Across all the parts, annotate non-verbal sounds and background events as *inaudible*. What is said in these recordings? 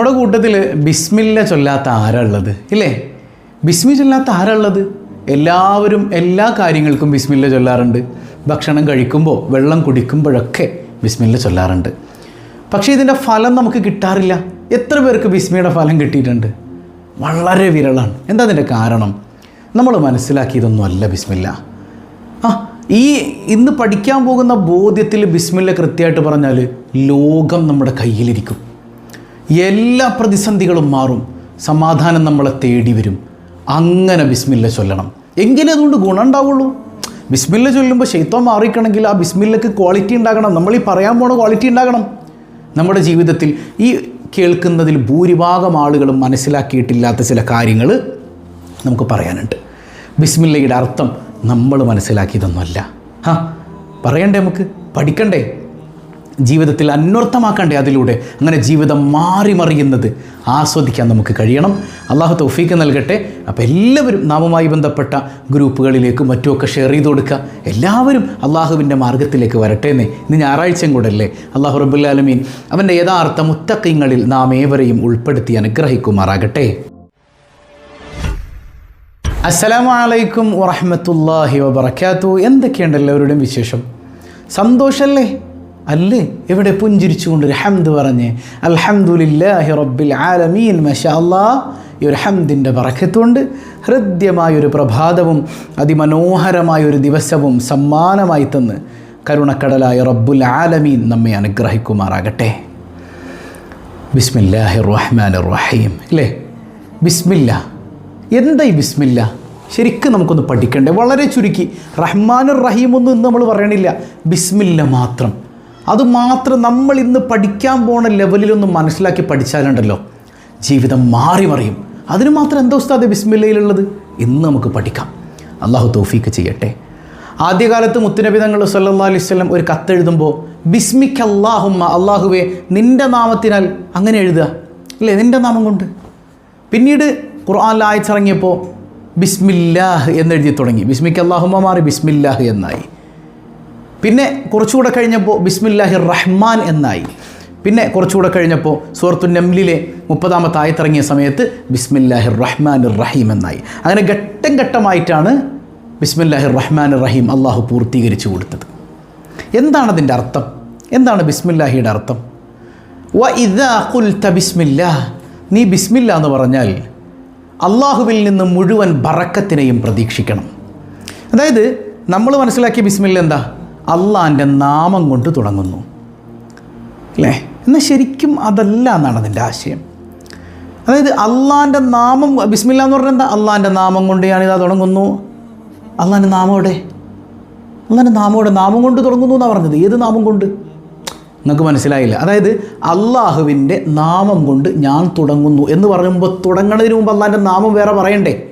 നമ്മുടെ കൂട്ടത്തിൽ ബിസ്മില്ല ചൊല്ലാത്ത ആരാ ഉള്ളത്? ഇല്ലേ? ബിസ്മി ചൊല്ലാത്ത ആരാ ഉള്ളത്? എല്ലാവരും എല്ലാ കാര്യങ്ങൾക്കും ബിസ്മില്ല ചൊല്ലാറുണ്ട്. ഭക്ഷണം കഴിക്കുമ്പോൾ വെള്ളം കുടിക്കുമ്പോഴൊക്കെ ബിസ്മില്ല ചൊല്ലാറുണ്ട്. പക്ഷേ ഇതിന്റെ ഫലം നമുക്ക് കിട്ടാറില്ല. എത്ര പേർക്ക് ബിസ്മിയുടെ ഫലം കിട്ടിയിട്ടുണ്ട്? വളരെ വിരളാണ്. എന്താ അതിന്റെ കാരണം? നമ്മൾ മനസ്സിലാക്കിയതൊന്നും അല്ല ബിസ്മില്ല. ആ ഈ ഇന്ന് പഠിക്കാൻ പോകുന്ന ബോധ്യത്തിൽ ബിസ്മില്ല കൃത്യമായിട്ട് പറഞ്ഞാൽ ലോകം നമ്മുടെ കയ്യിലിരിക്കും. എല്ലാ പ്രതിസന്ധികളും മാറും. സമാധാനം നമ്മളെ തേടി വരും. അങ്ങനെ ബിസ്മില്ല ചൊല്ലണം. എങ്കിലേ അതുകൊണ്ട് ഗുണം ഉണ്ടാവുള്ളൂ. ബിസ്മില്ല ചൊല്ലുമ്പോൾ ശൈത്വം മാറിക്കണമെങ്കിൽ ആ ബിസ്മില്ലക്ക് ക്വാളിറ്റി ഉണ്ടാകണം. നമ്മൾ ഈ പറയാൻ പോണ ക്വാളിറ്റി ഉണ്ടാകണം. നമ്മുടെ ജീവിതത്തിൽ ഈ കേൾക്കുന്നതിൽ ഭൂരിഭാഗം ആളുകളും മനസ്സിലാക്കിയിട്ടില്ലാത്ത ചില കാര്യങ്ങൾ നമുക്ക് പറയാനുണ്ട്. ബിസ്മില്ലയുടെ അർത്ഥം നമ്മൾ മനസ്സിലാക്കിയതൊന്നുമല്ല. ഹാ പറയണ്ടേ നമുക്ക്? പഠിക്കണ്ടേ? ജീവിതത്തിൽ അന്വർത്ഥമാക്കണ്ടേ അതിലൂടെ? അങ്ങനെ ജീവിതം മാറി മറിയുന്നത് ആസ്വദിക്കാൻ നമുക്ക് കഴിയണം. അള്ളാഹു തൗഫീക്ക് നൽകട്ടെ. അപ്പോൾ എല്ലാവരും നാമുമായി ബന്ധപ്പെട്ട ഗ്രൂപ്പുകളിലേക്കും മറ്റുമൊക്കെ ഷെയർ ചെയ്ത് കൊടുക്കുക. എല്ലാവരും അള്ളാഹുവിന്റെ മാർഗത്തിലേക്ക് വരട്ടെ എന്നേ ഇന്ന് ഞായറാഴ്ചയും കൂടെ അല്ലേ? അള്ളാഹു റബുല്ലാലമീൻ അവന്റെ യഥാർത്ഥ മുത്തക്കിങ്ങളിൽ നാം ഏവരെയും ഉൾപ്പെടുത്തി അനുഗ്രഹിക്കുമാറാകട്ടെ. അസ്സലാമു അലൈക്കും വറഹമത്തല്ലാഹി വബർക്കാത്തു എന്തൊക്കെയുണ്ട് എല്ലാവരുടെയും വിശേഷം? സന്തോഷല്ലേ അല്ലേ? എവിടെ പുഞ്ചിരിച്ചുകൊണ്ട് ഹംദ് പറഞ്ഞ് അൽഹംദുലില്ലാഹി റബ്ബിൽ ആലമീൻ മഷാ ഈ ഒരു ഹംദിന്റെ പറക്കത്തുകൊണ്ട് ഹൃദ്യമായൊരു പ്രഭാതവും അതിമനോഹരമായൊരു ദിവസവും സമ്മാനമായി തന്ന് കരുണക്കടലായ റബ്ബുൽ ആലമീൻ നമ്മെ അനുഗ്രഹിക്കുമാറാകട്ടെ. ബിസ്മില്ലാഹി റഹ്മാൻ റഹീം. അല്ലേ? ബിസ്മില്ല. എന്താ ഈ ബിസ്മില്ല? ശരിക്കും നമുക്കൊന്ന് പഠിക്കണ്ടേ? വളരെ ചുരുക്കി. റഹ്മാൻ റഹീം ഒന്നും നമ്മൾ പറയണില്ല. ബിസ്മില്ല മാത്രം. അത് മാത്രം നമ്മൾ ഇന്ന് പഠിക്കാൻ പോണ ലെവലിലൊന്നും മനസ്സിലാക്കി പഠിച്ചാലുണ്ടല്ലോ. ജീവിതം മാറി മറിയും. അതിന് മാത്രം എന്താ ഉസ്താദ് ബിസ്മില്ലയിലുള്ളത്? ഇന്ന് നമുക്ക് പഠിക്കാം. അള്ളാഹു തോഫീക്ക് ചെയ്യട്ടെ. ആദ്യകാലത്ത് മുത്തുനബി തങ്ങൾ സല്ലാ അലൈഹി സ്വലം ഒരു കത്തെഴുതുമ്പോൾ ബിസ്മിക്ക് അള്ളാഹുമ്മ അള്ളാഹുവെ നിന്റെ നാമത്തിനാൽ അങ്ങനെ എഴുതുക. അല്ലേ? നിന്റെ നാമം കൊണ്ട്. പിന്നീട് ഖുർആാനിൽ അയച്ചിറങ്ങിയപ്പോൾ ബിസ്മില്ലാഹ് എന്നെഴുതി തുടങ്ങി. ബിസ്മിക്ക് അള്ളാഹുമ്മ മാറി ബിസ്മില്ലാഹ് എന്നായി. പിന്നെ കുറച്ചുകൂടെ കഴിഞ്ഞപ്പോൾ ബിസ്മില്ലാഹിർ റഹ്മാൻ എന്നായി. പിന്നെ കുറച്ചുകൂടെ കഴിഞ്ഞപ്പോൾ സുഹൃത്തു നംലിലെ മുപ്പതാമത്തെ ആയത്തിറങ്ങിയ സമയത്ത് ബിസ്മില്ലാഹിർ റഹ്മാൻ റഹീം എന്നായി. അങ്ങനെ ഘട്ടം ഘട്ടമായിട്ടാണ് ബിസ്മില്ലാഹിർ റഹ്മാൻ റഹീം അള്ളാഹു പൂർത്തീകരിച്ചു കൊടുത്തത്. എന്താണ് അതിന്റെ അർത്ഥം? എന്താണ് ബിസ്മില്ലാഹിയുടെ അർത്ഥം? വ ഇദാ ഖുൽത ബിസ്മില്ലാ. നീ ബിസ്മില്ല എന്ന് പറഞ്ഞാൽ അള്ളാഹുവിൽ നിന്ന് മുഴുവൻ ബറക്കത്തിനെയും പ്രതീക്ഷിക്കണം. അതായത് നമ്മൾ മനസ്സിലാക്കിയ ബിസ്മില്ല എന്താ? അള്ളാന്റെ നാമം കൊണ്ട് തുടങ്ങുന്നു. അല്ലേ? എന്നാൽ ശരിക്കും അതല്ല എന്നാണ് അതിന്റെ ആശയം. അതായത് അള്ളാന്റെ നാമം ബിസ്മില്ല എന്ന് പറഞ്ഞാൽ എന്താ? അള്ളാന്റെ നാമം കൊണ്ട് ഇതാ തുടങ്ങുന്നു. അള്ളാന്റെ നാമം എവിടെ? അള്ളാന്റെ നാമം എവിടെ? നാമം കൊണ്ട് തുടങ്ങുന്നു എന്നാണ് പറഞ്ഞത്. ഏത് നാമം കൊണ്ട്? നിങ്ങൾക്ക് മനസ്സിലായില്ല. അതായത് അള്ളാഹുവിന്റെ നാമം കൊണ്ട് ഞാൻ തുടങ്ങുന്നു എന്ന് പറയുമ്പോൾ തുടങ്ങുന്നതിന് മുമ്പ് അള്ളാന്റെ നാമം വേറെ പറയണ്ടേ?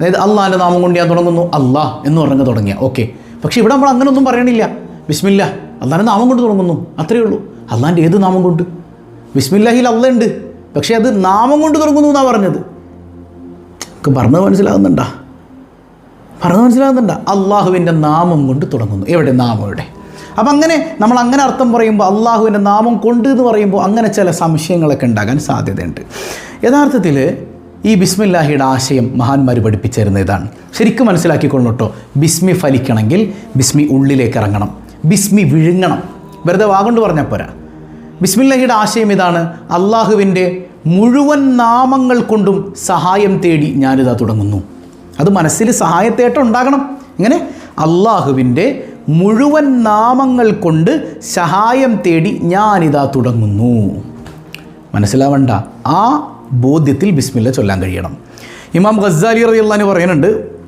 അതായത് അള്ളാഹിന്റെ നാമം കൊണ്ട് ഞാൻ തുടങ്ങുന്നു അള്ളാഹ് എന്ന് പറഞ്ഞ് തുടങ്ങിയ. ഓക്കെ. പക്ഷേ ഇവിടെ നമ്മൾ അങ്ങനെയൊന്നും പറയണില്ല. ബിസ്മില്ല അള്ളാന്റെ നാമം കൊണ്ട് തുടങ്ങുന്നു. അത്രയേ ഉള്ളൂ. അള്ളാന്റെ ഏത് നാമം കൊണ്ട്? ബിസ്മില്ലാഹിൽ അള്ള ഉണ്ട് പക്ഷേ അത് നാമം കൊണ്ട് തുടങ്ങുന്നു എന്നാണ് പറഞ്ഞത്. നമുക്ക് പറഞ്ഞത് മനസ്സിലാകുന്നുണ്ടാ? പറഞ്ഞത് മനസ്സിലാകുന്നുണ്ട? അള്ളാഹുവിന്റെ നാമം കൊണ്ട് തുടങ്ങുന്നു. എവിടെ? നാമം എവിടെ? അപ്പം അങ്ങനെ നമ്മൾ അങ്ങനെ അർത്ഥം പറയുമ്പോൾ അള്ളാഹുവിന്റെ നാമം കൊണ്ട് എന്ന് പറയുമ്പോൾ അങ്ങനെ ചില സംശയങ്ങളൊക്കെ ഉണ്ടാകാൻ സാധ്യതയുണ്ട്. യഥാർത്ഥത്തിൽ ഈ ബിസ്മില്ലാഹിയുടെ ആശയം മഹാന്മാർ പഠിപ്പിച്ചിരുന്ന ഇതാണ് ശരിക്കും മനസ്സിലാക്കിക്കൊള്ളണം കേട്ടോ ബിസ്മി ഫലിക്കണമെങ്കിൽ ബിസ്മി ഉള്ളിലേക്ക് ഇറങ്ങണം. ബിസ്മി വിഴുങ്ങണം. വെറുതെ വാഗൊണ്ട് പറഞ്ഞാൽ പോരാ. ബിസ്മില്ലാഹിയുടെ ആശയം ഇതാണ്. അള്ളാഹുവിന്റെ മുഴുവൻ നാമങ്ങൾ കൊണ്ടും സഹായം തേടി ഞാനിതാ തുടങ്ങുന്നു. അത് മനസ്സിൽ സഹായത്തേട്ടം ഉണ്ടാകണം. ഇങ്ങനെ അള്ളാഹുവിന്റെ മുഴുവൻ നാമങ്ങൾ കൊണ്ട് സഹായം തേടി ഞാനിതാ തുടങ്ങുന്നു. മനസ്സിലാവണ്ട? ആ ബോധ്യത്തിൽ ബിസ്മില്ല ചൊല്ലാൻ കഴിയണം. ഇമാം ഗസാലി റളിയല്ലാഹു പറയുന്നുണ്ട്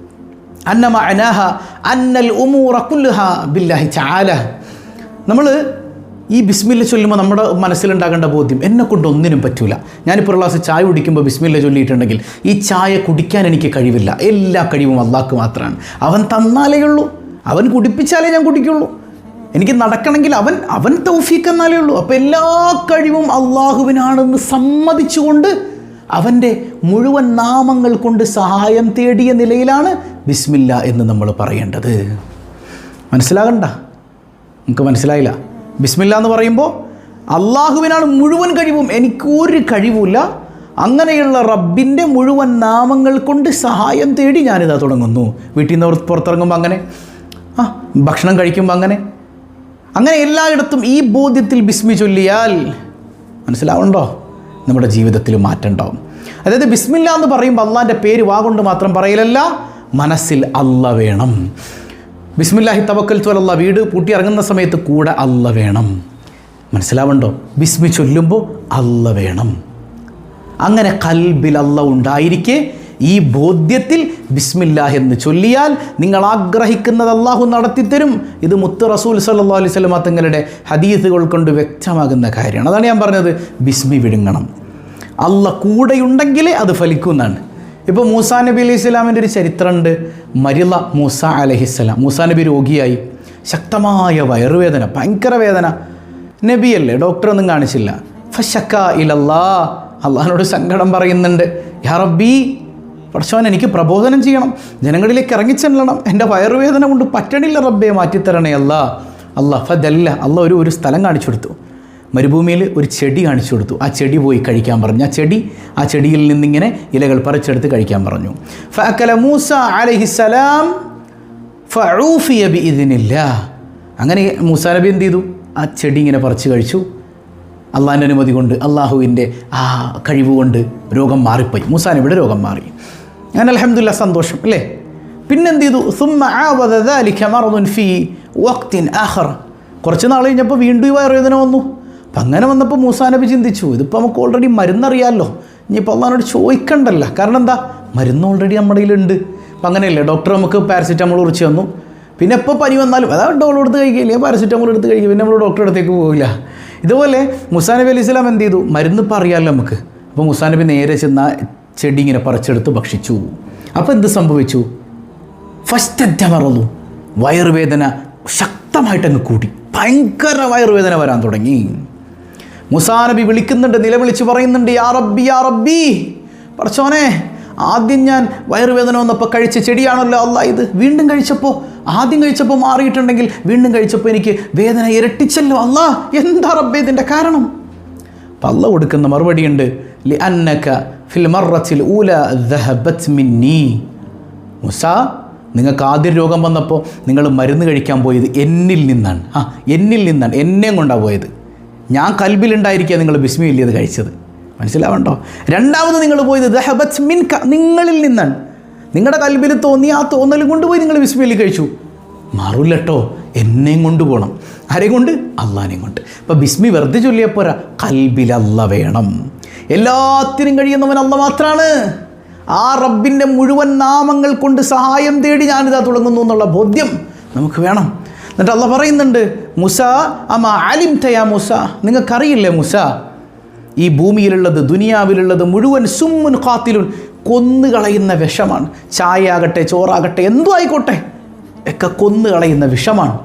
അന്നമ അനാഹ ഉമൂറ ബില്ലാഹി നമ്മൾ ഈ ബിസ്മില്ല ചൊല്ലുമ്പോൾ നമ്മുടെ മനസ്സിലുണ്ടാകേണ്ട ബോധ്യം എന്നെ കൊണ്ട് ഒന്നിനും പറ്റൂല. ഞാനിപ്പോൾ ഒരു ഗ്ലാസ് ചായ കുടിക്കുമ്പോൾ ബിസ്മില്ല ചൊല്ലിയിട്ടുണ്ടെങ്കിൽ ഈ ചായ കുടിക്കാൻ എനിക്ക് കഴിവില്ല. എല്ലാ കഴിവും അള്ളാഹ്ക്ക് മാത്രമാണ് അവൻ തന്നാലേ ഉള്ളൂ. അവൻ കുടിപ്പിച്ചാലേ ഞാൻ കുടിക്കുള്ളൂ. എനിക്ക് നടക്കണമെങ്കിൽ അവൻ അവൻ തൗഫീഖ് എന്നാലേ ഉള്ളൂ. അപ്പോൾ എല്ലാ കഴിവും അള്ളാഹുവിനാണെന്ന് സമ്മതിച്ചുകൊണ്ട് അവന്റെ മുഴുവൻ നാമങ്ങൾ കൊണ്ട് സഹായം തേടിയ നിലയിലാണ് ബിസ്മില്ല എന്ന് നമ്മൾ പറയേണ്ടത്. മനസ്സിലാകണ്ട? നമുക്ക് മനസ്സിലായില്ല? ബിസ്മില്ല എന്ന് പറയുമ്പോൾ അള്ളാഹുവിനാണ് മുഴുവൻ കഴിവും എനിക്ക് ഒരു കഴിവുമില്ല. അങ്ങനെയുള്ള റബ്ബിന്റെ മുഴുവൻ നാമങ്ങൾ കൊണ്ട് സഹായം തേടി ഞാനിതാ തുടങ്ങുന്നു. വീട്ടിൽ നിന്ന് പുറത്തിറങ്ങുമ്പോൾ അങ്ങനെ ആ ഭക്ഷണം കഴിക്കുമ്പോൾ അങ്ങനെ. അങ്ങനെ എല്ലായിടത്തും ഈ ബോധ്യത്തിൽ ബിസ്മി ചൊല്ലിയാൽ മനസ്സിലാവുന്നുണ്ടോ നമ്മുടെ ജീവിതത്തിൽ മാറ്റം ഉണ്ടാവും അതായത് ബിസ്മില്ല എന്ന് പറയുമ്പോൾ അള്ളാന്റെ പേര് വാ കൊണ്ട് മാത്രം പറയലല്ല മനസ്സിൽ അല്ല വേണം. ബിസ്മില്ലാഹി തവക്കൽ ത്വലല്ല വീട് പൂട്ടി ഇറങ്ങുന്ന സമയത്ത് കൂടെ അല്ല വേണം. മനസ്സിലാവുണ്ടോ? ബിസ്മി ചൊല്ലുമ്പോൾ അല്ല വേണം. അങ്ങനെ കൽബിൽ അല്ല ഉണ്ടായിരിക്കെ ഈ ബോധ്യത്തിൽ ബിസ്മില്ലാഹ് എന്ന് ചൊല്ലിയാൽ നിങ്ങൾ ആഗ്രഹിക്കുന്നത് അള്ളാഹു നടത്തിത്തരും. ഇത് മുത്ത് റസൂൽ സല്ലാ അലൈഹി സ്വലമ തങ്ങളുടെ ഹദീസുകൾ കൊണ്ട് വ്യക്തമാകുന്ന കാര്യമാണ്. അതാണ് ഞാൻ പറഞ്ഞത്. ബിസ്മി വിഴുങ്ങണം. അല്ല കൂടെയുണ്ടെങ്കിലേ അത് ഫലിക്കുമെന്നാണ് ഇപ്പോൾ മൂസാ നബി അലൈഹി സ്വലാമിന്റെ ഒരു ചരിത്രമുണ്ട് മരിള മൂസ അലഹിസ്സലാം മൂസാ നബി രോഗിയായി. ശക്തമായ വയറുവേദന ഭയങ്കര വേദന. നബിയല്ലേ? ഡോക്ടറൊന്നും കാണിച്ചില്ല. ഫഷക്ക ഇലല്ലാ അള്ളഹാനോട് സങ്കടം പറയുന്നുണ്ട്. യാ റബ്ബി പഠിച്ചവൻ എനിക്ക് പ്രബോധനം ചെയ്യണം. ജനങ്ങളിലേക്ക് ഇറങ്ങിച്ചെല്ലണം എന്റെ വയറുവേദന കൊണ്ട് പറ്റണില്ല റബ്ബെ മാറ്റിത്തരണേ അല്ല. അല്ല ഫതല്ല അല്ല ഒരു ഒരു സ്ഥലം കാണിച്ചു കൊടുത്തു മരുഭൂമിയിൽ ഒരു ചെടി കാണിച്ചു കൊടുത്തു ആ ചെടി പോയി കഴിക്കാൻ പറഞ്ഞു. ആ ചെടി ആ ചെടിയിൽ നിന്നിങ്ങനെ ഇലകൾ പറിച്ചെടുത്ത് കഴിക്കാൻ പറഞ്ഞു. ഫഅക്കല മൂസ അലഹിസലാം ഫഊഫിയ ബി ഇതിനില്ല അങ്ങനെ മൂസ നബി എന്ത് ചെയ്തു? ആ ചെടി ഇങ്ങനെ പറിച്ച് കഴിച്ചു. അള്ളാഹിന്റെ അനുമതി കൊണ്ട് അള്ളാഹുവിന്റെ ആ കഴിവ് കൊണ്ട് രോഗം മാറിപ്പോയി. മൂസാനബിയുടെ രോഗം മാറി. ഞാൻ അലഹമില്ല സന്തോഷം അല്ലേ? പിന്നെന്ത് ചെയ്തു സുമ്മ ഫി വക്തിൻ ആഹർ കുറച്ച് നാൾ കഴിഞ്ഞപ്പോൾ വീണ്ടും ഈ വയറുവേദന വന്നു. അപ്പം അങ്ങനെ വന്നപ്പോൾ മൂസാനബി ചിന്തിച്ചു ഇതിപ്പോൾ നമുക്ക് ഓൾറെഡി മരുന്നറിയാമല്ലോ ഇനിയിപ്പോൾ അള്ളഹാനോട് ചോദിക്കണ്ടല്ല. കാരണം എന്താ? മരുന്ന് ഓൾറെഡി നമ്മുടെ കയ്യിലുണ്ട്. അപ്പം അങ്ങനെയല്ലേ ഡോക്ടർ നമുക്ക് പാരസിറ്റമോൾ കുറിച്ച് തന്നു. പിന്നെ എപ്പോൾ പനി വന്നാലും അതാ ഡോൾ എടുത്ത് കഴിക്കില്ലേ? പാരസിറ്റമോൾ എടുത്ത് കഴിക്കുക പിന്നെ നമ്മൾ ഡോക്ടറെ അടുത്തേക്ക് പോകില്ല ഇതുപോലെ മുസാനബി അലി ഇസ്ലാം എന്ത് ചെയ്തു മരുന്ന് ഇപ്പോൾ അറിയാമല്ലോ നമുക്ക്. അപ്പോൾ മുസാനബി നേരെ ചെന്ന ചെടി ഇങ്ങനെ പറിച്ചെടുത്ത് ഭക്ഷിച്ചു. അപ്പോൾ എന്ത് സംഭവിച്ചു? ഫസ്റ്റ് മറന്നു വയറുവേദന ശക്തമായിട്ടങ്ങ് കൂടി. ഭയങ്കര വയറുവേദന വരാൻ തുടങ്ങി. മുസാനബി വിളിക്കുന്നുണ്ട് നിലവിളിച്ച് പറയുന്നുണ്ട് യാ റബ്ബി യാ റബ്ബി പറച്ചോനെ ആദ്യം ഞാൻ വയറുവേദന വന്നപ്പോൾ കഴിച്ച ചെടിയാണല്ലോ അല്ല ഇത്. വീണ്ടും കഴിച്ചപ്പോൾ ആദ്യം കഴിച്ചപ്പോൾ മാറിയിട്ടുണ്ടെങ്കിൽ വീണ്ടും കഴിച്ചപ്പോൾ എനിക്ക് വേദന ഇരട്ടിച്ചല്ലോ അല്ല. എന്താ റബ്ബേ ഇതിന്റെ കാരണം? അല്ല കൊടുക്കുന്ന മറുപടിയുണ്ട് ലി അന്നക ഫിൽ മറത്തിൽ ഊല മിന്നി. മുസ നിങ്ങൾക്ക് ആദ്യം രോഗം വന്നപ്പോൾ നിങ്ങൾ മരുന്ന് കഴിക്കാൻ പോയത് എന്നിൽ നിന്നാണ്. ആ എന്നിൽ നിന്നാണ്. എന്നെയും കൊണ്ടാണ് പോയത്. ഞാൻ കൽബിലുണ്ടായിരിക്കുക നിങ്ങൾ ബിസ്മില്ലത് കഴിച്ചത്. മനസ്സിലാവണ്ടോ? രണ്ടാമത് നിങ്ങൾ പോയത് ദഹബത് മിൻക നിങ്ങളിൽ നിന്നാണ്. നിങ്ങളുടെ കൽബിൽ തോന്നി ആ തോന്നലും കൊണ്ടുപോയി നിങ്ങൾ ബിസ്മില്ലി കഴിച്ചു. മാറൂല്ലട്ടോ എന്നെയും കൊണ്ടുപോകണം ആരെയും കൊണ്ട്? അള്ളാനെയും കൊണ്ട്. അപ്പോൾ ബിസ്മി വെറുതെ ചൊല്ലിയപ്പോരാ കൽബിൽ വേണം. എല്ലാത്തിനും കഴിയുന്നവൻ അല്ല മാത്രമാണ് ആ റബ്ബിന്റെ മുഴുവൻ നാമങ്ങൾ കൊണ്ട് സഹായം തേടി ഞാനിതാ തുടങ്ങുന്നു എന്നുള്ള ബോധ്യം നമുക്ക് വേണം. എന്നിട്ട് അല്ല പറയുന്നുണ്ട് മുസ അമ അലിം തയാ മുസ? നിങ്ങൾക്കറിയില്ലേ മുസ? ഈ ഭൂമിയിലുള്ളത് ദുനിയാവിലുള്ളത് മുഴുവൻ സുമ്മുൻ കാത്തിലുൻ കൊന്നുകളയുന്ന വിഷമാണ്. ചായ ആകട്ടെ ചോറാകട്ടെ എന്തോ ആയിക്കോട്ടെ ഒക്കെ കൊന്നുകളയുന്ന വിഷമാണ്.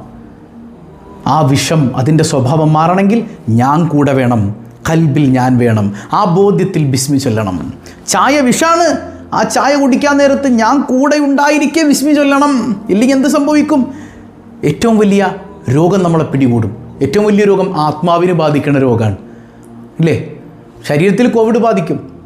ആ വിഷം അതിന്റെ സ്വഭാവം മാറണമെങ്കിൽ ഞാൻ കൂടെ വേണം. കൽബിൽ ഞാൻ വേണം ആ ബോധ്യത്തിൽ ബിസ്മി ചൊല്ലണം. ചായ വിഷാണ് ആ ചായ കുടിക്കാൻ നേരത്ത് ഞാൻ കൂടെ ഉണ്ടായിരിക്കെ വിസ്മി ചൊല്ലണം. ഇല്ലെങ്കിൽ എന്ത് സംഭവിക്കും? ഏറ്റവും വലിയ രോഗം നമ്മളെ പിടികൂടും. ഏറ്റവും വലിയ രോഗം ആത്മാവിനെ ബാധിക്കുന്ന രോഗമാണ് ഇല്ലേ? ശരീരത്തിൽ കോവിഡ് ബാധിക്കും.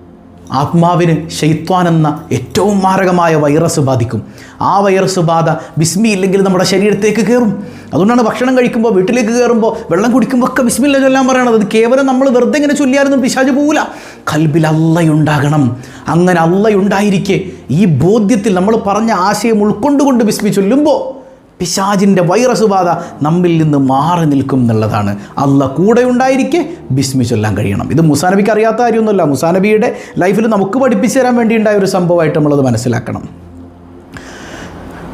ആത്മാവിന് ഷെയ്ത്വാൻ എന്ന ഏറ്റവും മാരകമായ വൈറസ് ബാധിക്കും. ആ വൈറസ് ബാധ ബിസ്മി ഇല്ലെങ്കിൽ നമ്മുടെ ശരീരത്തേക്ക് കയറും അതുകൊണ്ടാണ് ഭക്ഷണം കഴിക്കുമ്പോൾ വീട്ടിലേക്ക് കയറുമ്പോൾ വെള്ളം കുടിക്കുമ്പോൾ ഒക്കെ ബിസ്മില്ല ചൊല്ലാൻ പറയണത്. അത് കേവലം നമ്മൾ വെറുതെ ഇങ്ങനെ ചൊല്ലിയായിരുന്നു പിശാജ് പോവില്ല കൽബിൽ അള്ളയുണ്ടാകണം. അങ്ങനെ അള്ളയുണ്ടായിരിക്കെ. ഈ ബോധ്യത്തിൽ നമ്മൾ പറഞ്ഞ ആശയം ഉൾക്കൊണ്ടുകൊണ്ട് ബിസ്മി ചൊല്ലുമ്പോൾ പിശാജിന്റെ വൈറസ് ബാധ നമ്മിൽ നിന്ന് മാറി നിൽക്കും എന്നുള്ളതാണ്. അല്ല കൂടെ ഉണ്ടായിരിക്കെ ബിസ്മി ചൊല്ലാൻ കഴിയണം. ഇത് മുസാനബിക്ക് അറിയാത്ത കാര്യമൊന്നുമല്ല. മുസാനബിയുടെ ലൈഫിൽ നമുക്ക് പഠിപ്പിച്ചു തരാൻ വേണ്ടി ഉണ്ടായ ഒരു സംഭവമായിട്ട് നമ്മളത് മനസ്സിലാക്കണം.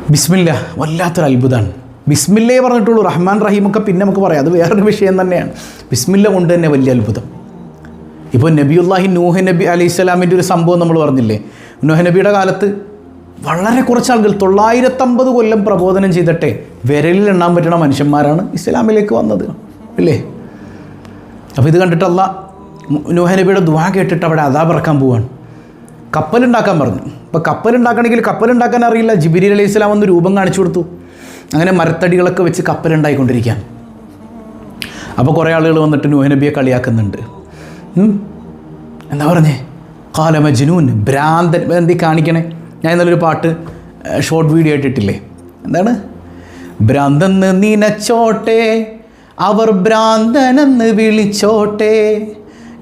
ബിസ്മില്ല വല്ലാത്തൊരു അത്ഭുതമാണ്. ബിസ്മില്ലേ പറഞ്ഞിട്ടുള്ളൂ റഹ്മാൻ റഹീമൊക്കെ പിന്നെ നമുക്ക് പറയാം. അത് വേറൊരു വിഷയം തന്നെയാണ്. ബിസ്മില്ല കൊണ്ട് തന്നെ വലിയ അത്ഭുതം. ഇപ്പോൾ നബിയുല്ലാഹി നൂഹ് നബി അലൈഹി സ്വലാമിന്റെ ഒരു സംഭവം നമ്മൾ പറഞ്ഞില്ലേ? നൂഹ് നബിയുടെ കാലത്ത് വളരെ കുറച്ച് ആളുകൾ തൊള്ളായിരത്തമ്പത് കൊല്ലം പ്രബോധനം ചെയ്തിട്ടെ വിരലിൽ എണ്ണാൻ പറ്റുന്ന മനുഷ്യന്മാരാണ് ഇസ്ലാമിലേക്ക് വന്നത് അല്ലേ അപ്പോൾ ഇത് കണ്ടിട്ടല്ല നോഹനബിയുടെ ദ്വാ കേട്ടിട്ട് അവിടെ അതാ പറക്കാൻ പോവാണ്. കപ്പലുണ്ടാക്കാൻ പറഞ്ഞു. അപ്പോൾ കപ്പലുണ്ടാക്കണമെങ്കിൽ കപ്പലുണ്ടാക്കാൻ അറിയില്ല. ജിബിരി അലൈഹി ഇസ്ലാം ഒന്ന് രൂപം കാണിച്ചു കൊടുത്തു. അങ്ങനെ മരത്തടികളൊക്കെ വെച്ച് കപ്പലുണ്ടായിക്കൊണ്ടിരിക്കുകയാണ് അപ്പോൾ കുറേ ആളുകൾ വന്നിട്ട് നൂഹ് നബിയെ കളിയാക്കുന്നുണ്ട്. എന്താ പറഞ്ഞേ? കാലമജനൂൻ ഭ്രാന്തൻ എന്തി കാണിക്കണേ? ഞാൻ ഇന്നലൊരു പാട്ട് ഷോർട്ട് വീഡിയോ ആയിട്ടിട്ടില്ലേ? എന്താണ്? ഭ്രാന്തെന്ന് നിനച്ചോട്ടെ അവർ ഭ്രാന്തനെന്ന് വിളിച്ചോട്ടെ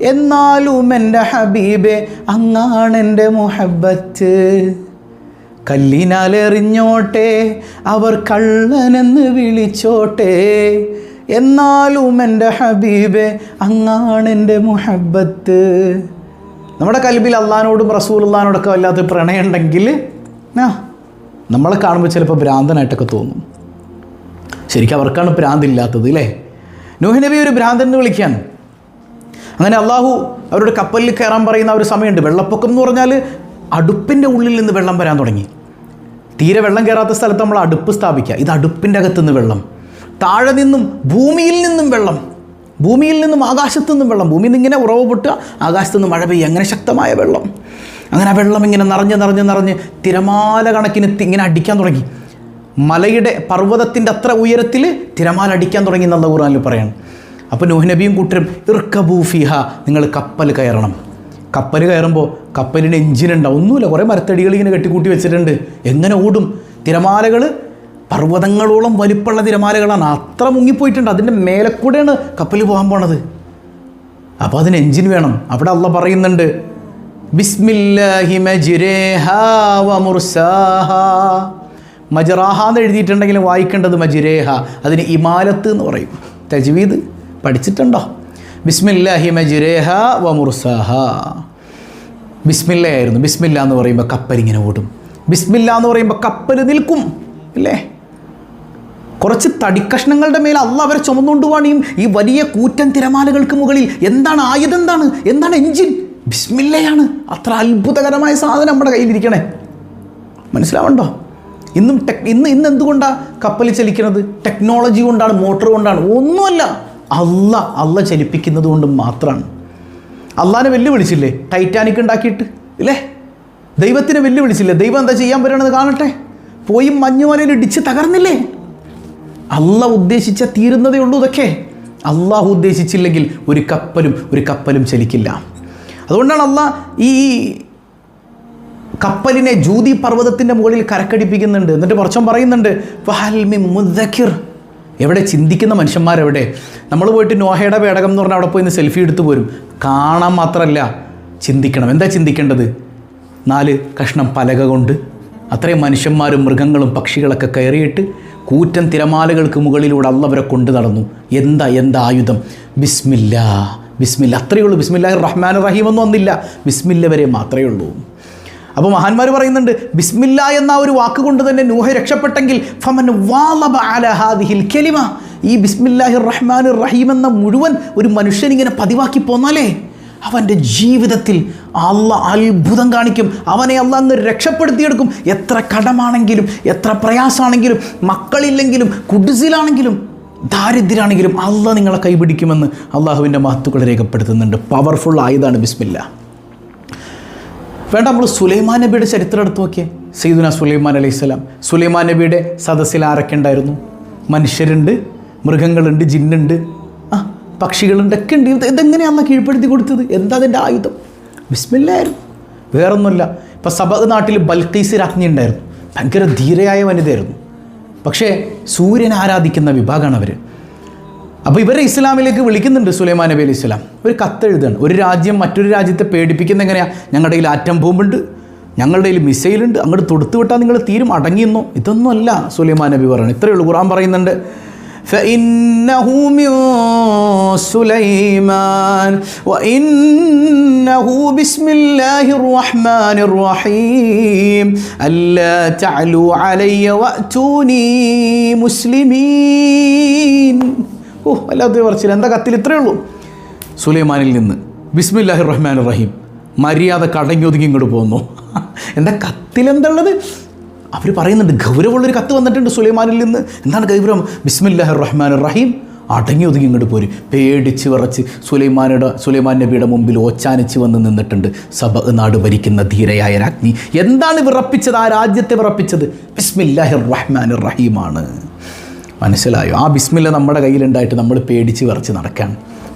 എന്നാലും എന്റെ ഹബീബെ അങ്ങാണെന്റെ മുഹബത്ത്. കല്ലിനാലെറിഞ്ഞോട്ടെ അവർ കള്ളനെന്ന് വിളിച്ചോട്ടെ എന്നാലും എന്റെ ഹബീബെ അങ്ങാണെന്റെ മുഹബത്ത്. നമ്മുടെ കൽബിൽ അള്ളഹാനോടും റസൂലുള്ളഹാനോടൊക്കെ വല്ലാത്ത പ്രണയം ഉണ്ടെങ്കിൽ ആ നമ്മളെ കാണുമ്പോൾ ചിലപ്പോൾ ഭ്രാന്തനായിട്ടൊക്കെ തോന്നും. ശരിക്കും അവർക്കാണ് ഭ്രാന്തില്ലാത്തത് അല്ലേ നൂഹ് നബി ഒരു ഭ്രാന്തൻ എന്ന് വിളിക്കാൻ അങ്ങനെ അള്ളാഹു അവരുടെ കപ്പലിൽ കയറാൻ പറയുന്ന ഒരു സമയമുണ്ട്. വെള്ളപ്പൊക്കം എന്ന് പറഞ്ഞാൽ അടുപ്പിന്റെ ഉള്ളിൽ നിന്ന് വെള്ളം വരാൻ തുടങ്ങി. തീരെ വെള്ളം കയറാത്ത സ്ഥലത്ത് നമ്മൾ അടുപ്പ് സ്ഥാപിക്കുക. ഇത് അടുപ്പിന്റെ അകത്തുനിന്ന് വെള്ളം. താഴെ നിന്നും ഭൂമിയിൽ നിന്നും വെള്ളം. ഭൂമിയിൽ നിന്നും ആകാശത്തു നിന്നും വെള്ളം ഭൂമിയിൽ നിന്ന് ഇങ്ങനെ ഉറവ് ആകാശത്തു നിന്ന് മഴ പെയ്യുക. അങ്ങനെ ശക്തമായ വെള്ളം. അങ്ങനെ ആ വെള്ളം ഇങ്ങനെ നിറഞ്ഞ് നിറഞ്ഞ് നിറഞ്ഞ് തിരമാല കണക്കിന് ഇങ്ങനെ അടിക്കാൻ തുടങ്ങി. മലയുടെ പർവതത്തിന്റെ അത്ര ഉയരത്തിൽ തിരമാല അടിക്കാൻ തുടങ്ങി എന്നുള്ള ഖുറാനിൽ പറയാണ് അപ്പോൾ നൂഹ് നബിയും കൂട്ടരും ഇർക്കബൂഫിഹ നിങ്ങൾ കപ്പൽ കയറണം. കപ്പൽ കയറുമ്പോൾ കപ്പലിന് എഞ്ചിനുണ്ടാവും. ഒന്നുമില്ല കുറേ മരത്തടികൾ ഇങ്ങനെ കെട്ടിക്കൂട്ടി വെച്ചിട്ടുണ്ട്. എങ്ങനെ ഓടും? തിരമാലകൾ പർവതങ്ങളോളം വലിപ്പമുള്ള തിരമാലകളാണ്. അത്ര മുങ്ങിപ്പോയിട്ടുണ്ട്. അതിന്റെ മേലെ കൂടെയാണ് കപ്പൽ പോകാൻ പോണത്. അപ്പോൾ അതിന് എഞ്ചിൻ വേണം. അവിടെ അള്ള പറയുന്നുണ്ട് ബിസ്മില്ലാഹി മജറാഹ എന്ന് എഴുതിയിട്ടുണ്ടെങ്കിൽ വായിക്കേണ്ടത് മജിരേഹ. അതിന് ഇമാലത്ത് എന്ന് പറയും. തജ്വീദ് പഠിച്ചിട്ടുണ്ടോ? ബിസ്മില്ലാഹി മജിരേഹ വ മുർസാഹ. ബിസ്മില്ലയായിരുന്നു ബിസ്മില്ല എന്ന് പറയുമ്പോൾ കപ്പൽ ഇങ്ങനെ ഓടും. ബിസ്മില്ല എന്ന് പറയുമ്പോൾ കപ്പൽ നിൽക്കും. ഇല്ലേ? കുറച്ച് തടിക്കഷ്ണങ്ങളുടെ മേൽ അല്ല അവരെ ചുമന്നുകൊണ്ട് പണിയും ഈ വലിയ കൂറ്റൻ തിരമാലകൾക്ക് മുകളിൽ. എന്താണ് ആയുധം എന്താണ്? എന്താണ് എഞ്ചിൻ ബിസ്മില്ലയാണ്. അത്ര അത്ഭുതകരമായ സാധനം നമ്മുടെ കയ്യിലിരിക്കണേ. മനസ്സിലാവണ്ടോ? ഇന്നും ടെക് ഇന്ന് ഇന്ന് എന്തുകൊണ്ടാണ് കപ്പൽ ചലിക്കുന്നത് ടെക്നോളജി കൊണ്ടാണ് മോട്ടോർ കൊണ്ടാണ്. ഒന്നുമല്ല. അല്ല അല്ല ചലിപ്പിക്കുന്നത് കൊണ്ട് മാത്രമാണ് അള്ളാനെ വെല്ലുവിളിച്ചില്ലേ? ടൈറ്റാനിക് ഉണ്ടാക്കിയിട്ട് ഇല്ലേ? ദൈവത്തിനെ വെല്ലുവിളിച്ചില്ലേ? ദൈവം എന്താ ചെയ്യാൻ പറ്റണമെന്ന് കാണട്ടെ? പോയി മഞ്ഞുമലയിൽ ഇടിച്ച് തകർന്നില്ലേ? അല്ല ഉദ്ദേശിച്ച തീരുന്നതേ ഉള്ളൂ ഇതൊക്കെ. അള്ളാഹു ഉദ്ദേശിച്ചില്ലെങ്കിൽ ഒരു കപ്പലും ഒരു കപ്പലും ചലിക്കില്ല. അതുകൊണ്ടാണ് അള്ളാഹ് ഈ കപ്പലിനെ ജൂതി പർവതത്തിന്റെ മുകളിൽ കരക്കടിപ്പിക്കുന്നുണ്ട്. എന്നിട്ട് കുറച്ചും പറയുന്നുണ്ട് "ഫഹൽ മിൻ മുദ്ദക്കിർ." എവിടെ ചിന്തിക്കുന്ന മനുഷ്യന്മാരെവിടെ? നമ്മൾ പോയിട്ട് നോഹയുടെ പേടകം എന്ന് പറഞ്ഞാൽ അവിടെ പോയി സെൽഫി എടുത്തു പോരും. കാണാൻ മാത്രമല്ല ചിന്തിക്കണം. എന്താ ചിന്തിക്കേണ്ടത്? നാല് കഷ്ണം പലക കൊണ്ട് അത്രയും മനുഷ്യന്മാരും മൃഗങ്ങളും പക്ഷികളൊക്കെ കയറിയിട്ട് കൂറ്റൻ തിരമാലകൾക്ക് മുകളിലൂടെ അള്ളവരെ കൊണ്ടു നടന്നു. എന്താ എന്താ ആയുധം? ബിസ്മില്ല ബിസ്മില്ല. അത്രയേ ഉള്ളൂ. ബിസ്മില്ലാഹി റഹ്മാൻ റഹീം ഒന്നും വന്നില്ല. ബിസ്മില്ല വരെ മാത്രമേ ഉള്ളൂ. അപ്പോൾ മഹാന്മാർ പറയുന്നുണ്ട് ബിസ്മില്ല എന്ന ഒരു വാക്ക് കൊണ്ട് തന്നെ നൂഹ രക്ഷപ്പെട്ടെങ്കിൽ ഫമൻ വാലബ അല ഹാദിഹിൽ കെലിമ. ഈ ബിസ്മില്ലാഹി റഹ്മാൻ റഹീം എന്ന മുഴുവൻ ഒരു മനുഷ്യനിങ്ങനെ പതിവാക്കി പോന്നാലേ? അവന്റെ ജീവിതത്തിൽ അല്ല അത്ഭുതം കാണിക്കും. അവനെ അല്ല അങ്ങ് രക്ഷപ്പെടുത്തിയെടുക്കും. എത്ര കടമാണെങ്കിലും എത്ര പ്രയാസമാണെങ്കിലും മക്കളില്ലെങ്കിലും കുടിസിലാണെങ്കിലും ദാരിദ്ര്യമാണെങ്കിലും അല്ല നിങ്ങളെ കൈപിടിക്കുമെന്ന് അള്ളാഹുവിന്റെ മഹത്തുക്കൾ രേഖപ്പെടുത്തുന്നുണ്ട്. പവർഫുൾ ആയതാണ്. ബിസ്മില്ല. വേണ്ട നമ്മൾ സുലൈമാൻ നബിയുടെ ചരിത്രം എടുത്തു നോക്കിയേ. സയ്യിദുന സുലൈമാൻ അലൈഹി സ്വലാം. സുലൈമാൻ നബിയുടെ സദസ്സിൽ ആരൊക്കെ ഉണ്ടായിരുന്നു? മനുഷ്യരുണ്ട് മൃഗങ്ങളുണ്ട് ജിന്നുണ്ട് പക്ഷികളുണ്ട് ഒക്കെ ഉണ്ട്. ഇത് ഇതെങ്ങനെയാണ് കീഴ്പ്പെടുത്തി കൊടുത്തത്? എന്താ അതിന്റെ ആയുധം? വിസ്മില്ലായിരുന്നു വേറൊന്നുമില്ല. ഇപ്പം സബ നാട്ടിൽ ബൽക്കീസ് രാജ്ഞി ഉണ്ടായിരുന്നു ഭയങ്കര ധീരയായ വനിതയായിരുന്നു. പക്ഷേ സൂര്യൻ ആരാധിക്കുന്ന വിഭാഗമാണ് അവർ അപ്പോൾ ഇവരെ ഇസ്ലാമിലേക്ക് വിളിക്കുന്നുണ്ട് സുലൈമാൻ നബി അലി ഇസ്ലാം ഒരു കത്തെഴുതാണ് ഒരു രാജ്യം മറ്റൊരു രാജ്യത്തെ പേടിപ്പിക്കുന്ന എങ്ങനെയാണ് ഞങ്ങളുടെ കയ്യിൽ ആറ്റം ബോംബുണ്ട്. ഞങ്ങളുടെ കയ്യിൽ മിസൈലുണ്ട്. അങ്ങോട്ട് തൊടുത്തു വിട്ടാൽ നിങ്ങൾ തീരും. അടങ്ങിയെന്നോ? ഇതൊന്നുമല്ല സുലൈമാൻ നബി പറയുന്നത്. ഇത്രയേ ഉള്ളൂ. ഖുറാൻ പറയുന്നുണ്ട്. فإنه من سليمان وإنه بسم الله الرحمن الرحيم ألا تعلوا علي وأتوني مسلمين ഓ വല്ലാത്ത പറച്ചില്ല എന്താ കത്തിൽ ഇത്രയേ ഉള്ളൂ സുലൈമാനിൽ നിന്ന് ബിസ്മില്ലാഹി റഹ്മാൻ റഹീം മര്യാദ കടങ്ങി ഒതുങ്ങി ഇങ്ങോട്ട് പോകുന്നു *laughs* എന്താ കത്തിലെന്തുള്ളത് അവർ പറയുന്നുണ്ട് ഗൗരവമുള്ളൊരു കത്ത് വന്നിട്ടുണ്ട് സുലൈമാനിൽ നിന്ന്. എന്താണ് ഗൗരവം? ബിസ്മില്ലാഹ് റഹ്മാൻ റഹീം അടങ്ങി ഒതുങ്ങി ഇങ്ങോട്ട് പോരും. പേടിച്ച് വിറച്ച് സുലൈമാനുടെ സുലൈമാൻ നബിയുടെ മുമ്പിൽ ഓച്ചാനിച്ച് വന്ന് നിന്നിട്ടുണ്ട്. സഭ നാട് ഭരിക്കുന്ന ധീരയായ രാജ്ഞി. എന്താണ് വിറപ്പിച്ചത്? ആ രാജ്യത്തെ വിറപ്പിച്ചത്? ബിസ്മില്ലാഹ് റഹ്മാൻ റഹീമാണ് മനസ്സിലായോ? ആ ബിസ്മില്ല നമ്മുടെ കയ്യിലുണ്ടായിട്ട് നമ്മൾ പേടിച്ച് വിറച്ച് നടക്കുകയാണ്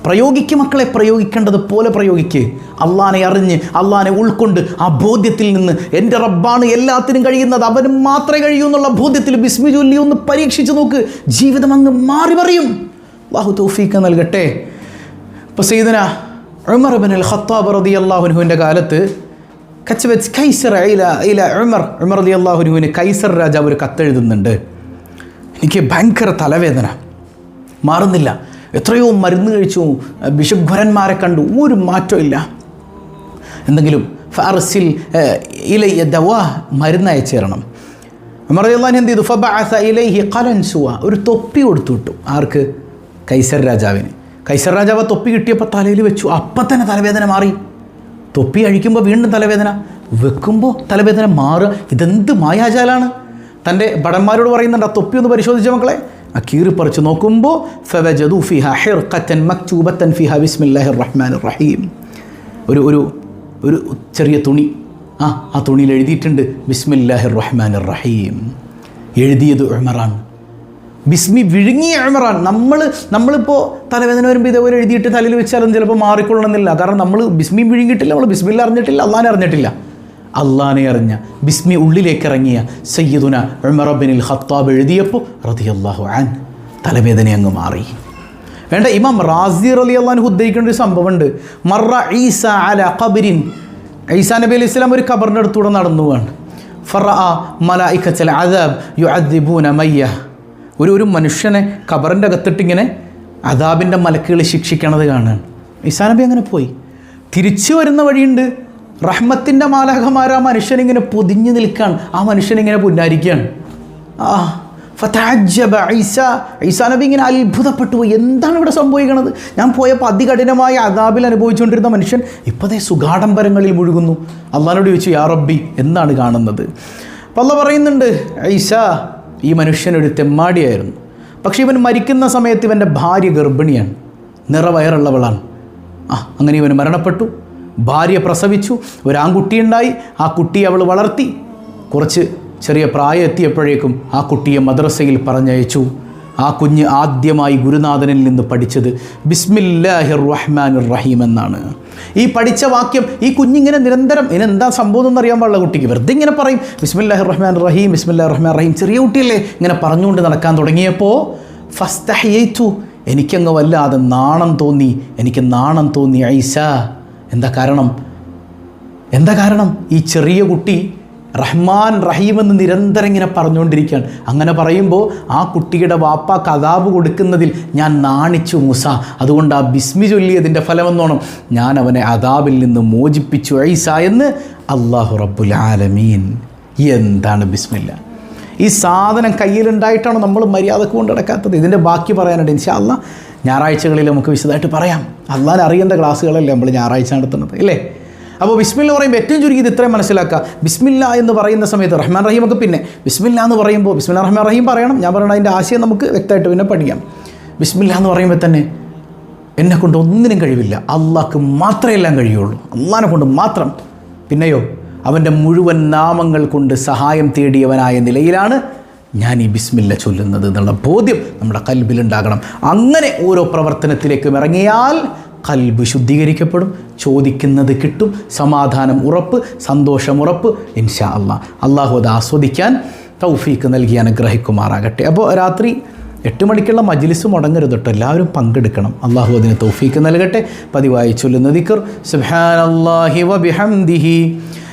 പ്രയോഗിക്ക് മക്കളെ പ്രയോഗിക്കേണ്ടത് പോലെ പ്രയോഗിക്ക്. അള്ളാനെ അറിഞ്ഞ് അള്ളാനെ ഉൾക്കൊണ്ട് ആ ബോധ്യത്തിൽ നിന്ന് എന്റെ റബ്ബാണ് എല്ലാത്തിനും കഴിയുന്നത് അവനും മാത്രമേ കഴിയൂ എന്നുള്ള ബോധ്യത്തിൽ ബിസ്മി ഒന്ന് പരീക്ഷിച്ച് നോക്ക്. ജീവിതം അങ്ങ് മാറി പറയും ബാഹു തൗഫീഖ് നൽകട്ടെ. ഇപ്പോൾ സീദന ഉമർ ബിൻ അൽ ഖത്താബ് റതി അള്ളാഹുനുവിന്റെ കാലത്ത് കച്ചവച്ച് കൈസർ ഇല ഇല ഉമർ ഉമർ റതി അള്ളാഹുനുവിന് കൈസർ രാജാവ് ഒരു കത്തെഴുതുന്നുണ്ട്. എനിക്ക് ഭയങ്കര തലവേദന. മാറുന്നില്ല. എത്രയോ മരുന്ന് കഴിച്ചു. ബിഷഗ്വരന്മാരെ കണ്ടു. ഒരു മാറ്റമില്ല എന്തെങ്കിലും ഫാറസിൽ ഇലയ്യ ദവാ മരുന്ന് അയച്ചു തരണം. മറിയാൻ എന്ത് ചെയ്തു? ഫബഅസ ഇലൈഹി ഖലൻസുവ ഒരു തൊപ്പി കൊടുത്തു വിട്ടു. ആർക്ക്? കൈസർ രാജാവിന്. കൈസർ രാജാവ് തൊപ്പി കിട്ടിയപ്പോൾ തലയിൽ വെച്ചു. അപ്പം തന്നെ തലവേദന മാറി. തൊപ്പി അഴിക്കുമ്പോൾ വീണ്ടും തലവേദന. വെക്കുമ്പോൾ തലവേദന മാറുക. ഇതെന്ത് മായാജാലാണ്? തന്റെ ഭടന്മാരോട് പറയുന്നുണ്ട് ആ തൊപ്പി ഒന്ന് പരിശോധിച്ച മക്കളെ. ആ കീറിപ്പറിച്ച് നോക്കുമ്പോൾ ഫവജദു റഹ്മാനിർ റഹീം. ഒരു ഒരു ഒരു ചെറിയ തുണി. ആ ആ തുണിയിൽ എഴുതിയിട്ടുണ്ട് ബിസ്മില്ലാഹിർ റഹ്മാൻ റഹീം. എഴുതിയത് ഉമറാണ്. ബിസ്മി വിഴുങ്ങിയ ഉമറാൻ നമ്മൾ നമ്മളിപ്പോൾ തലവേദന വരുമ്പോൾ ഇതേപോലെ എഴുതിയിട്ട് തലയിൽ വെച്ചാലും ചിലപ്പോൾ മാറിക്കൊള്ളണമെന്നില്ല. കാരണം നമ്മൾ ബിസ്മി വിഴുങ്ങിയിട്ടില്ല നമ്മൾ ബിസ്മില്ല അറിഞ്ഞിട്ടില്ല അള്ളാൻ അറിഞ്ഞിട്ടില്ല. അള്ളാനെ അറിഞ്ഞ ബിസ്മി ഉള്ളിലേക്ക് ഇറങ്ങിയ സയ്യിദുന ഉമറബിനിൽ ഹത്താബ് എഴുതിയപ്പോൾ റതി അള്ളാഹു ആൻ തലവേദന അങ്ങ് മാറി. വേണ്ട ഇമാം റാസി അലി അള്ളഹാൻ ഉദ്ദേശിക്കേണ്ട ഒരു സംഭവമുണ്ട്. മറ ഈസ അല കബിരിൻ ഈസാ നബി അലൈഹി സ്വലാം ഒരു ഖബറിന്റെ അടുത്തൂടെ നടന്നു പോവാണ് ഫറ മലായിക്കച്ചൽ അദാബ് യു മയ്യ. ഒരു ഒരു മനുഷ്യനെ ഖബറിന്റെ അകത്തിട്ടിങ്ങനെ അദാബിന്റെ മലക്കുകൾ ശിക്ഷിക്കണത് കാണാൻ. ഈസാ നബി അങ്ങനെ പോയി. തിരിച്ചു വരുന്ന വഴിയുണ്ട്. റഹ്മത്തിന്റെ മാലാഖമാർ ആ മനുഷ്യനിങ്ങനെ പൊതിഞ്ഞു നിൽക്കുകയാണ് ആ മനുഷ്യനിങ്ങനെ പുന്നാരിക്കുകയാണ്. ആ ഫതാജബ ഐസ ഈസാ നബി ഇങ്ങനെ അത്ഭുതപ്പെട്ടു പോയി. എന്താണ് ഇവിടെ സംഭവിക്കുന്നത് ഞാൻ പോയപ്പോൾ അതികഠിനമായ അതാബിൽ അനുഭവിച്ചുകൊണ്ടിരുന്ന മനുഷ്യൻ ഇപ്പോഴത്തെ സുഗാഡംബരങ്ങളിൽ മുഴുകുന്നു. അള്ളഹാനോട് ചോദിച്ചു യാ റബ്ബി എന്താണ് കാണുന്നത്? അപ്പോൾ അല്ല പറയുന്നുണ്ട് ഐസ ഈ മനുഷ്യനൊരു തെമ്മാടിയായിരുന്നു. പക്ഷേ ഇവൻ മരിക്കുന്ന സമയത്ത് ഇവന്റെ ഭാര്യ ഗർഭിണിയാണ്. നിറവയറുള്ളവളാണ്. ആ അങ്ങനെ ഇവൻ മരണപ്പെട്ടു. ഭാര്യ പ്രസവിച്ചു ഒരു ആൺകുട്ടിയുണ്ടായി ആ കുട്ടിയെ അവൾ വളർത്തി. കുറച്ച് ചെറിയ പ്രായം എത്തിയപ്പോഴേക്കും ആ കുട്ടിയെ മദ്രസയിൽ പറഞ്ഞയച്ചു. ആ കുഞ്ഞ് ആദ്യമായി ഗുരുനാഥനിൽ നിന്ന് പഠിച്ചത് ബിസ്മില്ലാഹിർ റഹ്മാൻ റഹീം എന്നാണ്. ഈ പഠിച്ച വാക്യം ഈ കുഞ്ഞിങ്ങനെ നിരന്തരം ഇനി എന്താ സംഭവം എന്ന് അറിയാൻ പാടില്ല കുട്ടിക്ക്. വെറുതെ ഇങ്ങനെ പറയും ബിസ്മില്ലാഹിർ റഹ്മാൻ റഹീം ബിസ്മില്ലാഹിർ റഹ്മാൻ റഹീം ചെറിയ കുട്ടിയല്ലേ ഇങ്ങനെ പറഞ്ഞുകൊണ്ട് നടക്കാൻ തുടങ്ങിയപ്പോൾ ഫസ്തഹയ്യു എനിക്കങ്ങ് വല്ലാതെ നാണം തോന്നി എനിക്ക് നാണം തോന്നി ഐസ എന്താ കാരണം? എന്താ കാരണം? ഈ ചെറിയ കുട്ടി റഹ്മാൻ റഹീം എന്ന് നിരന്തരം ഇങ്ങനെ പറഞ്ഞുകൊണ്ടിരിക്കുകയാണ്. അങ്ങനെ പറയുമ്പോൾ ആ കുട്ടിയുടെ വാപ്പ കഥാബ് കൊടുക്കുന്നതിൽ ഞാൻ നാണിച്ചു മൂസ. അതുകൊണ്ട് ആ ബിസ്മി ചൊല്ലിയതിന്റെ ഫലമെന്നോണം. ഞാൻ അവനെ അതാബിൽ നിന്ന് മോചിപ്പിച്ചു. ഐസ എന്ന് അള്ളാഹു റബ്ബുൽ ആലമീൻ. എന്താണ് ബിസ്മില്ല? ഈ സാധനം കയ്യിലുണ്ടായിട്ടാണ് നമ്മൾ മര്യാദയ്ക്ക് കൊണ്ട് നടക്കാത്തത്? ഇതിന്റെ ബാക്കി പറയാനുണ്ട്. ഇൻഷാ അല്ല ഞായറാഴ്ചകളിൽ നമുക്ക് വിശദമായിട്ട് പറയാം. അള്ളാൻ അറിയേണ്ട ക്ലാസ്സുകളല്ലേ നമ്മൾ ഞായറാഴ്ച നടത്തുന്നത് ഇല്ലേ? അപ്പോൾ ബിസ്മില്ല പറയുമ്പോൾ ഏറ്റവും ചുരുക്കി ഇത് ഇത്രയും മനസ്സിലാക്കുക. ബിസ്മില്ല എന്ന് പറയുന്ന സമയത്ത് റഹ്മാൻ റഹീം ഒക്കെ പിന്നെ ബിസ്മില്ല എന്ന് പറയുമ്പോൾ ബിസ്മില്ല റഹ്മാൻ റഹീം പറയണം ഞാൻ പറയണ അതിന്റെ ആശയം നമുക്ക് വ്യക്തമായിട്ട് പിന്നെ പഠിക്കാം. ബിസ്മില്ല എന്ന് പറയുമ്പോൾ തന്നെ എന്നെ കൊണ്ട് ഒന്നിനും കഴിവില്ല. അള്ളാഹ്ക്ക് മാത്രമേ എല്ലാം കഴിയുള്ളൂ. അള്ളാഹിനെ കൊണ്ട് മാത്രം. പിന്നെയോ അവന്റെ മുഴുവൻ നാമങ്ങൾ കൊണ്ട് സഹായം തേടിയവനായ നിലയിലാണ് ഞാൻ ഈ ബിസ്മില്ല ചൊല്ലുന്നത് എന്നുള്ള ബോധ്യം നമ്മുടെ കൽബിലുണ്ടാകണം. അങ്ങനെ ഓരോ പ്രവർത്തനത്തിലേക്കും ഇറങ്ങിയാൽ കൽബ് ശുദ്ധീകരിക്കപ്പെടും ചോദിക്കുന്നത് കിട്ടും സമാധാനം ഉറപ്പ് സന്തോഷം ഉറപ്പ് ഇൻഷാ അള്ളാഹ് അള്ളാഹു അത് ആസ്വദിക്കാൻ തൗഫീക്ക് നൽകി അനുഗ്രഹിക്കുമാറാകട്ടെ. അപ്പോൾ രാത്രി എട്ട് മണിക്കുള്ള മജ്ലിസ് മുടങ്ങരുത് കേട്ടോ എല്ലാവരും പങ്കെടുക്കണം. അള്ളാഹു അതിന് തൗഫീക്ക് നൽകട്ടെ. പതിവായി ചൊല്ലുന്ന ദിക്കർ സുബ്ഹാനല്ലാഹി വബിഹംദിഹി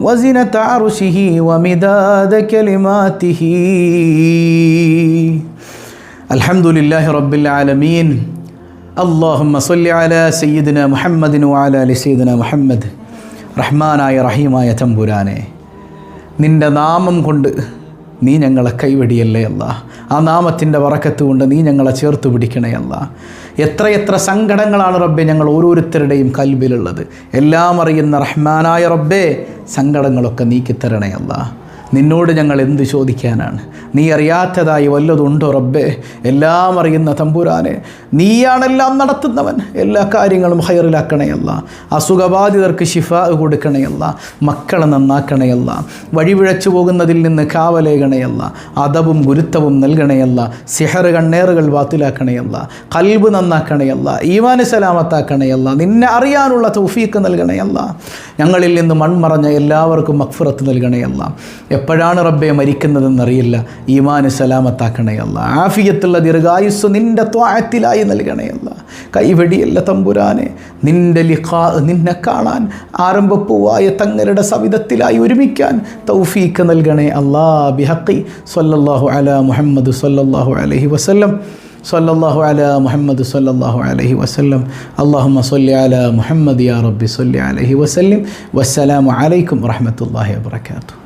وزنة عرشه ومداد كلماته الحمد لله رب العالمين اللهم صل على سيدنا محمد وعلى آل سيدنا محمد റഹ്മാനായ റഹീമായ തമ്പുരാനെ നിൻ്റെ നാമം കൊണ്ട് നീ ഞങ്ങളെ കൈവെടിയല്ലേ അല്ല. ആ നാമത്തിന്റെ വറക്കത്ത് കൊണ്ട് നീ ഞങ്ങളെ ചേർത്ത് പിടിക്കണേ അല്ല. എത്രയെത്ര സങ്കടങ്ങളാണ് റബ്ബെ ഞങ്ങൾ ഓരോരുത്തരുടെയും കൽബിലുള്ളത്. എല്ലാം അറിയുന്ന റഹ്മാനായ റബ്ബെ സങ്കടങ്ങളൊക്കെ നീക്കിത്തരണേ അല്ല. നിന്നോട് ഞങ്ങൾ എന്ത് ചോദിക്കാനാണ്? നീ അറിയാത്തതായി വല്ലതുണ്ടോ റബ്ബെ? എല്ലാം അറിയുന്ന തമ്പുരാനെ നീയാണെല്ലാം നടത്തുന്നവൻ. എല്ലാ കാര്യങ്ങളും ഹയറിലാക്കണയല്ല അസുഖബാധിതർക്ക് ശിഫ കൊടുക്കണയല്ല. മക്കളെ നന്നാക്കണയല്ല. വഴിവിഴച്ചു പോകുന്നതിൽ നിന്ന് കാവലേകണയല്ല. അതവും ഗുരുത്വവും നൽകണയല്ല. സിഹർ കണ്ണേറുകൾ വാത്തിലാക്കണയല്ല. കൽബ് നന്നാക്കണയല്ല. ഈമാന് സലാമത്താക്കണയല്ല. നിന്നെ അറിയാനുള്ള തൗഫീക്ക് നൽകണയല്ല. ഞങ്ങളിൽ നിന്ന് മൺമറഞ്ഞ എല്ലാവർക്കും മക്ഫുറത്ത് നൽകണയല്ല. എപ്പോഴാണ് റബ്ബെ മരിക്കുന്നതെന്നറിയില്ല. ഈമാന് സലാമത്താക്കണയല്ല ആഫിയത്തുള്ള ദീർഘായുസ് നിന്റെ ത്വാഴത്തിലായി നൽകണയല്ല കൈവടിയല്ല തമ്പുരാനെ. നിന്റെ ലിഖാ നിന്നെ കാണാൻ ആരംഭപ്പൂവായ തങ്ങരുടെ സവിധത്തിലായി ഒരുമിക്കാൻ തൗഫീക്ക് നൽകണേ അല്ലാ. ബിഹക്കി സൊല്ലാഹു അല മുഹമ്മദ് സൊല്ലാഹു അലഹി വസ്ല്ലം. സല്ലല്ലാഹു അല മുഹമ്മദ് സല്ലല്ലാഹു അലൈഹി വസല്ലം. അള്ളാഹു സല്ലി അല മുഹമ്മദ് യാ റബ്ബി സൊല്ലി അലൈഹി വസല്ലം. വസ്സലാമു അലൈക്കും വറഹമത്തല്ലാഹി വാത്തു